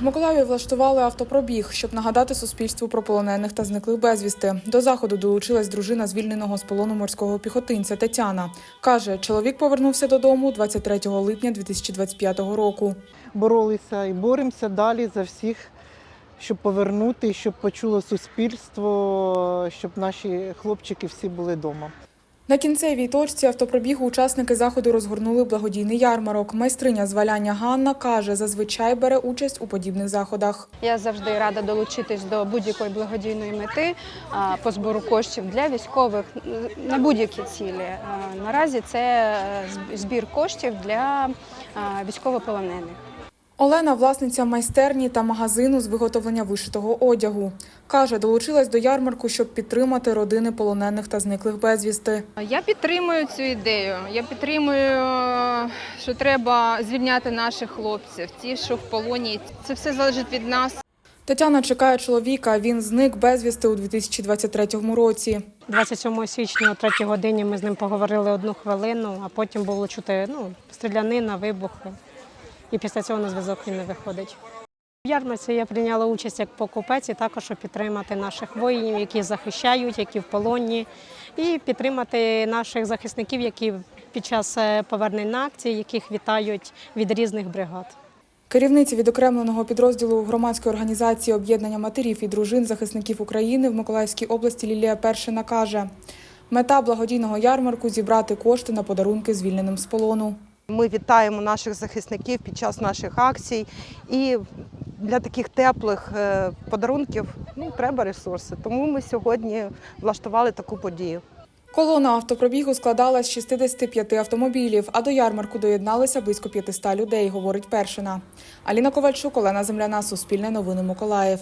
В Миколаєві влаштували автопробіг, щоб нагадати суспільству про полонених та зниклих безвісти. До заходу долучилась дружина звільненого з полону морського піхотинця Тетяна. Каже, чоловік повернувся додому 23 липня 2025 року. боролися і боремося далі за всіх, щоб повернути, щоб почуло суспільство, щоб наші хлопчики всі були вдома. На кінцевій точці автопробігу учасники заходу розгорнули благодійний ярмарок. Майстриня з валяння Ганна каже, зазвичай бере участь у подібних заходах. Я завжди рада долучитись до будь-якої благодійної мети по збору коштів для військових на будь-які цілі. Наразі це е, збір коштів для військовополонених. Олена, власниця майстерні та магазину з виготовлення вишитого одягу. Каже, долучилась до ярмарку, щоб підтримати родини полонених та зниклих безвісти. Я підтримую цю ідею. Я підтримую, що треба звільняти наших хлопців, ті, що в полоні. Це все залежить від нас. Тетяна чекає чоловіка. Він зник безвісти у 2023 році. 27 січня о 3 годині ми з ним поговорили одну хвилину, а потім було чути ну, стрілянина, вибухи. І після цього на зв'язок він не виходить. В ярмарці я прийняла участь як покупець і також щоб підтримати наших воїнів, які захищають, які в полоні, і підтримати наших захисників, які під час е, повернень на акції, яких вітають від різних бригад. Керівниця відокремленого підрозділу громадської організації об'єднання матерів і дружин захисників України в Миколаївській області Лілія Першина каже, мета благодійного ярмарку зібрати кошти на подарунки звільненим з полону. Ми вітаємо наших захисників під час наших акцій. І для таких теплих е, подарунків ну, треба ресурси. Тому ми сьогодні влаштували таку подію. Колона автопробігу складала з 65 автомобілів, а до ярмарку доєдналися близько 500 людей, говорить Першина. Аліна Ковальчук, Олена Земляна, Суспільне новини Миколаїв.